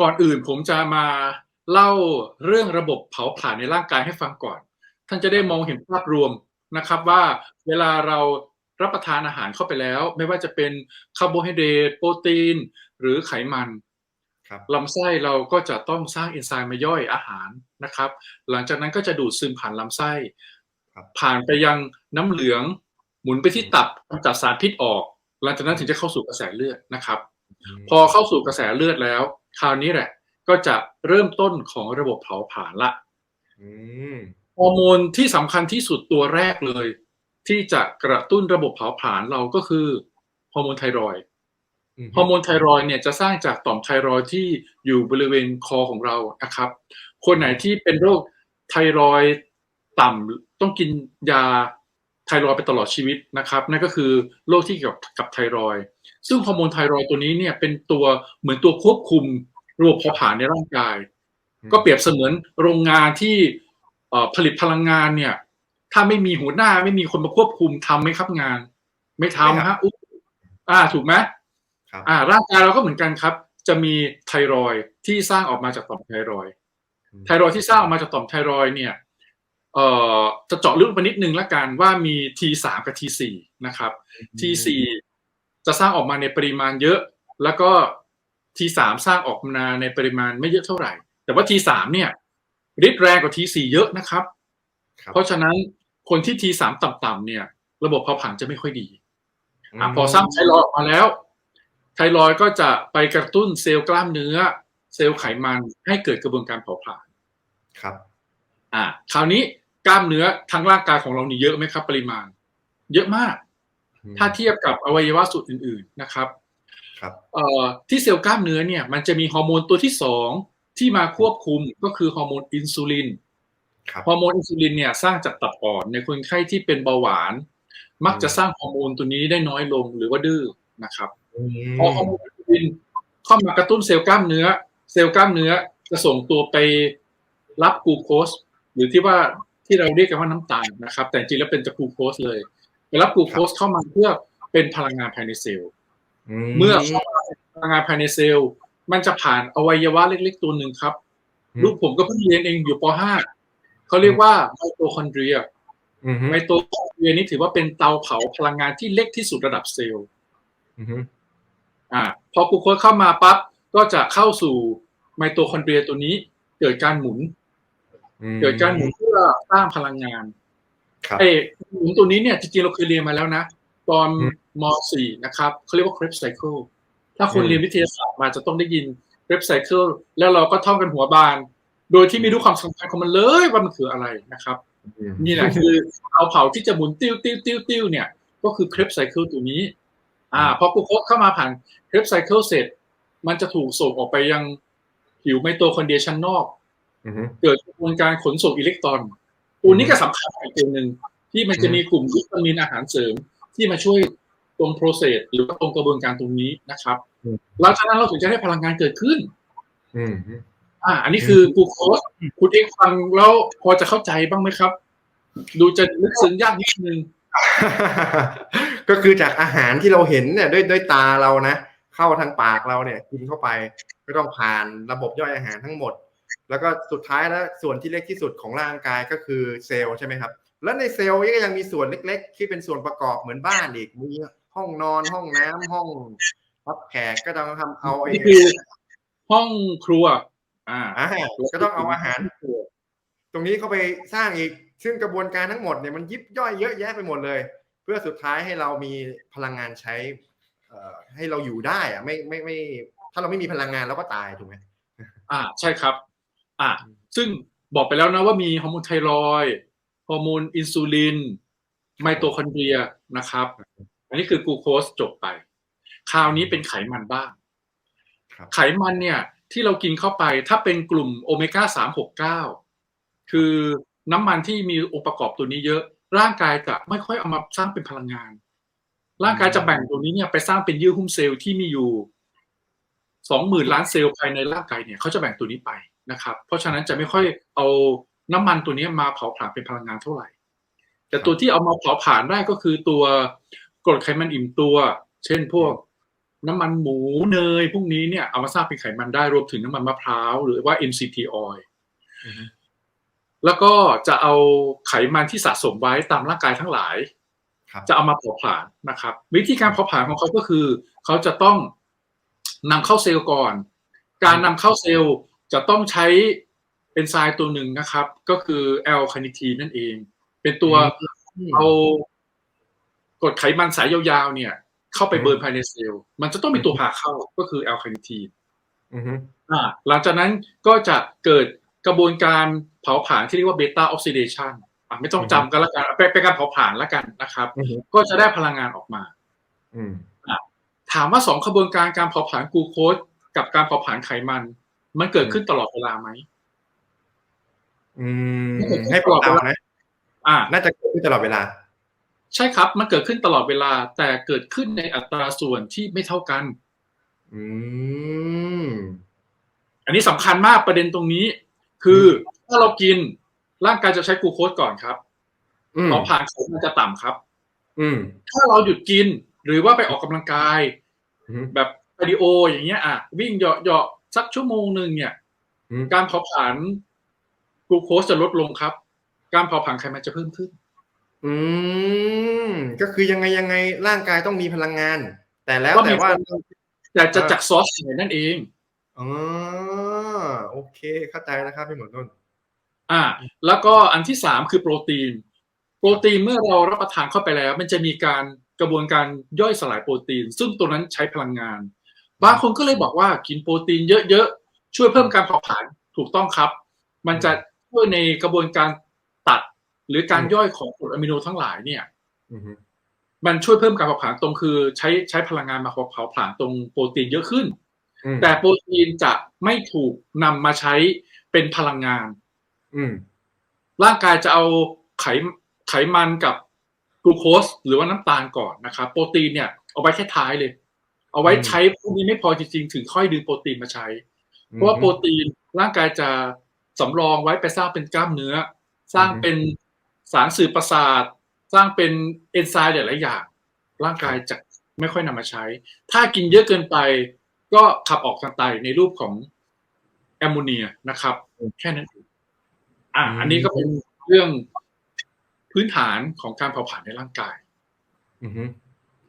ก่อนอื่นผมจะมาเล่าเรื่องระบบเผาผลาญในร่างกายให้ฟังก่อน ท่านจะได้มองเห็นภาพรวมนะครับว่าเวลาเรารับประทานอาหารเข้าไปแล้ว ไม่ว่าจะเป็นคาร์โบไฮเดรตโปรตีน หรือไขมันครับลำไส้เราก็จะต้องสร้างเอนไซม์มาย่อยอาหารนะครับ หลังจากนั้นก็จะดูดซึมผ่านลำไส้ครับผ่านไปยังน้ำเหลือง หมุนไปที่ตับกำจัดสารพิษออก หลังจากนั้นถึงจะเข้าสู่กระแสเลือดนะครับ พอเข้าสู่กระแสเลือดแล้วค ราวนี้แหละ ก็จะเริ่มต้นของระบบเผาผลาญละอืมฮอร์โมนที่สำคัญที่สุดตัวแรกเลย ที่จะกระตุ้นระบบเผาผลาญเราก็คือฮอร์โมนไทรอยด์ฮอร์โมนไทรอยด์เนี่ยจะสร้างจากต่อมไทรอยด์ที่อยู่บริเวณคอของเรานะครับ คนไหนที่เป็นโรคไทรอยด์ต่ำต้องกินยาไทรอยด์ไปตลอดชีวิตนะครับนั่นก็คือโรคที่เกี่ยวกับไทรอยด์ซึ่งฮอร์โมนไทรอยด์ตัวนี้เนี่ยเป็นตัวเหมือนตัวควบคุม ระบบเผาผลาญในร่างกาย ก็เปรียบเสมือนโรงงานที่เอ่อผลิตพลังงานเนี่ย ถ้าไม่มีหัวหน้าไม่มีคนมาควบคุมทำไหมครับงาน ไม่ทำฮะอุ๊ยอ่า ถูกไหมครับอ่า ร่างกายเราก็เหมือนกันครับ จะมีไทรอยด์ที่สร้างออกมาจากต่อมไทรอยด์ไทรอยด์ที่สร้างออกมาจากต่อมไทรอยด์เนี่ยเอ่อจะเจาะลึกไปนิดนึงละกันว่ามี T3 กับ T4 นะครับ T4 จะสร้างออกมาในปริมาณเยอะ แล้วก็ T3 สร้างออกมาในปริมาณไม่เยอะเท่าไหร่ แต่ว่า T3 เนี่ยฤทธิ์แรงกว่า T4 เยอะนะครับครับ เพราะฉะนั้นคนที่ T3 ต่ำๆเนี่ย ระบบเผาผลาญจะไม่ค่อยดีอะพอสร้างไทรอยด์ออกมาแล้ว ไทรอยด์ก็จะไปกระตุ้นเซลล์กล้ามเนื้อ เซลล์ไขมันให้เกิดกระบวนการเผาผลาญครับ อ่า คราวนี้กล้ามเนื้อทั้งร่างกายของเรานี่เยอะไหมครับ ปริมาณ เยอะมาก ถ้าเทียบกับอวัยวะส่วนอื่น ๆนะครับ ครับเอ่อที่เซลล์กล้ามเนื้อเนี่ยมันจะมีฮอร์โมนตัวที่สองที่มาควบคุมก็คือฮอร์โมนอินซูลินครับฮอร์โมนอินซูลินเนี่ยสร้างจากตับอ่อนในคนไข้ที่เป็นเบาหวาน มักจะสร้างฮอร์โมนตัวนี้ได้น้อยลงหรือว่าดื้อนะครับอืมพอฮอร์โมนอินซูลินเข้ามากระตุ้นเซลล์กล้ามเนื้อ เซลล์กล้ามเนื้อจะส่งตัวไปรับกลูโคสหรือที่ว่าที่เราเรียกกันว่าน้ำตาลนะครับ แต่จริงๆแล้วเป็นจากกลูโคสเลย ไปรับกลูโคสเข้ามาเพื่อเป็นพลังงานภายในเซลล์ เมื่อเข้ามาเป็นพลังงานภายในเซลล์ มันจะผ่านอวัยวะเล็กๆตัวหนึ่งครับ ลูกผมก็เพิ่งเรียนเองอยู่ป .5 เขาเรียกว่าไมโตคอนเดรียอืมไมโตคอนเดรียนี่ถือว่าเป็นเตาเผาพลังงานที่เล็กที่สุดระดับเซลล์อืมอ่าพอกลูโคสเข้ามาปั๊บก็จะเข้าสู่ไมโตคอนเดรียตัวนี้ เกิดการหมุน เกิดการหมุนเพื่อสร้างพลังงานครับเอ้หมุนตัวนี้เนี่ยจริงๆเราเคยเรียนมาแล้วนะ ตอนอื มม .4 นะครับเขาเรียกว่า Krebs cycle ถ้าคนอืมเรียนวิทยาศาสตร์มาจะต้องได้ยิน Krebs cycle แล้วเราก็ท่องกันหัวบาน โดยที่ไม่รู้ความสำคัญของมันเลยว่ามันคืออะไรนะครับอืมนี่แหละคือเอาเผาที่จะหมุนติ้วติ้วติ้วติ้วเนี่ย ก็คือ Krebs cycle ตัวนี้ อ่าพอกลูโคสเข้ามาผ่าน Krebs cycle เสร็จ มันจะถูกส่งออกไปยังผิวไมโตคอนเดรียชั้นนอกอืมเกิดกระบวนการขนส่งอิเล็กตรอนตัวนี้ก็สำคัญอีกตัวหนึ่งที่มันจะมีกลุ่มวิตามินอาหารเสริมที่มาช่วยต รงโปรเซสหรือว่าตรงกระบวนการตรงนี้นะครับหลังจากนั้นเราถึงจะได้พลังงานเกิดขึ้นอืมอ่า อันนี้คือกลูโคสคุณเองฟังแล้วพอจะเข้าใจบ้างไหมครับ ดูจะลึกซึ้งยากนิดนึง ก็คือจากอาหารที่เราเห็นเนี่ยด้วยด้วยตาเรานะเข้าทางปากเราเนี่ยกินเข้าไปก็ต้องผ่านระบบย่อยอาหารทั้งหมด แล้วก็สุดท้ายแล้วส่วนที่เล็กที่สุดของร่างกายก็คือเซลล์ใช่ไหมครับ แล้วในเซลล์ก็ยังมีส่วนเล็ก ๆ ที่เป็นส่วนประกอบเหมือนบ้านอีกมี ห้องนอนห้องน้ำห้องรับแขกก็ต้องทำเอาไอ้นี่คือห้องครัว อ่าอ่าก็ต้องเอาอาหาร ตรงนี้เข้าไปสร้างอีก ซึ่งกระบวนการทั้งหมดเนี่ยมันยิบย่อยเยอะแยะไปหมดเลย เพื่อสุดท้ายให้เรามีพลังงานใช้เอ่อให้เราอยู่ได้อะไม่ไม่ไม่ถ้าเราไม่มีพลังงานเราก็ตายถูกไหมอ่า ใช่ครับ อ่า ซึ่งบอกไปแล้วนะว่ามีฮอร์โมนไทรอยด์ฮอร์โมนอินซูลิน ไมโตคอนเดรียนะครับ อันนี้คือกลูโคสจบไป คราวนี้เป็นไขมันบ้างครับไขมันเนี่ย ที่เรากินเข้าไปถ้าเป็นกลุ่มโอเมก้าสามหกเก้าคือน้ำมันที่มีองค์ประกอบตัวนี้เยอะ ร่างกายจะไม่ค่อยเอามาสร้างเป็นพลังงาน ร่างกายจะแบ่งตัวนี้เนี่ยไปสร้างเป็นเยื่อหุ้มเซลล์ที่มีอยู่สองหมื่นล้านเซลล์ภายในร่างกายเนี่ยเขาจะแบ่งตัวนี้ไปนะครับ เพราะฉะนั้นจะไม่ค่อยเอาน้ำมันตัวนี้มาเผาผลาญเป็นพลังงานเท่าไหร่ แต่ตัวที่เอามาเผาผลาญได้ก็คือตัว กรดไขมันอิ่มตัว เช่นพวกน้ำมันหมูเนยพวกนี้เนี่ยเอามาสร้างเป็นไขมันได้รวมถึงน้ำมันมะพร้าวหรือว่า MCT oil อือฮึแล้วก็จะเอาไขมันที่สะสมไว้ตามร่างกายทั้งหลายครับจะเอามาเผาผลาญนะครับ วิธีการเผาผลาญของเขาก็คือ เขาจะต้องนำเข้าเซลล์ก่อน การนำเข้าเซลล์จะต้องใช้เอนไซม์ตัวหนึ่งนะครับ ก็คือแอลคาเนิทีนนั่นเอง เป็นตัวอืมเอา กรดไขมันสายยาวๆ เนี่ย เข้าไปเบิร์นภายในเซลล์มันจะต้องมีตัวพาเข้าก็คือแอลคาเนิทีนอือฮึอ่าหลังจากนั้นก็จะเกิดกระบวนการเผาผลาญที่เรียกว่าเบต้าออกซิเดชันอะไม่ต้องจำกันละกันเป็นเป็นการเผาผลาญละกันนะครับอือฮึก็จะได้พลังงานออกมาอืมถามว่าสองขบวนการการเผาผลาญกลูโคสกับการเผาผลาญไขมัน มันเกิดขึ้นตลอดเวลาไหมอืมให้พวกเรานะอ่าน่าจะเกิดขึ้นตลอดเวลา ใช่ครับ มันเกิดขึ้นตลอดเวลา แต่เกิดขึ้นในอัตราส่วนที่ไม่เท่ากัน อืม อันนี้สำคัญมากประเด็นตรงนี้ คือถ้าเรากินร่างกายจะใช้กลูโคสก่อนครับอืมเผาผลาญไขมันจะต่ำครับ อืม ถ้าเราหยุดกินหรือว่าไปออกกำลังกายอืมแบบคาร์ดิโอ อย่างเงี้ยอะวิ่งเหาะๆสักชั่วโมงหนึ่งเนี่ยอืมการเผาผลาญกลูโคสจะลดลงครับ การเผาผลาญไขมันจะเพิ่มขึ้น อืม ก็คือยังไงยังไงร่างกายต้องมีพลังงาน แต่แล้วก็มีแต่ว่าแต่จะจากซอสไหนนั่นเองอ๋อโอเค เข้าใจแล้วครับพี่หมอต้นอ่า แล้วก็อันที่สามคือโปรตีน โปรตีนเมื่อเรารับประทานเข้าไปแล้ว มันจะมีการกระบวนการย่อยสลายโปรตีน ซึ่งตัวนั้นใช้พลังงาน บางคนก็เลยบอกว่ากินโปรตีนเยอะๆช่วยเพิ่มการเผาผลาญถูกต้องครับ มันจะช่วยในกระบวนการตัด หรือการย่อยของกรดอะมิโนทั้งหลายเนี่ยอือฮึมันช่วยเพิ่มการเผาผลาญตรงคือ ใช้ใช้พลังงานมาเผาผลาญตรงโปรตีนเยอะขึ้นอืมแต่โปรตีนจะไม่ถูกนำมาใช้เป็นพลังงาน อืมร่างกายจะเอาไขไขมันกับกลูโคสหรือว่าน้ำตาลก่อนนะครับโปรตีนเนี่ยเอาไว้แค่ท้ายเลย เอาไว้ใช้พวกนี้ไม่พอจริงๆ ถึงค่อยดึงโปรตีนมาใช้ เพราะว่าโปรตีนร่างกายจะสำรองไว้ไปสร้างเป็นกล้ามเนื้อ สร้างเป็น สารสื่อประสาท สร้างเป็นเอนไซม์หลายๆอย่าง ร่างกายจะไม่ค่อยนำมาใช้ ถ้ากินเยอะเกินไป ก็ขับออกทางไตในรูปของแอมโมเนียนะครับ แค่นั้นเองอ่าอันนี้ก็เป็นเรื่องพื้นฐานของการเผาผลาญในร่างกาย อือฮึ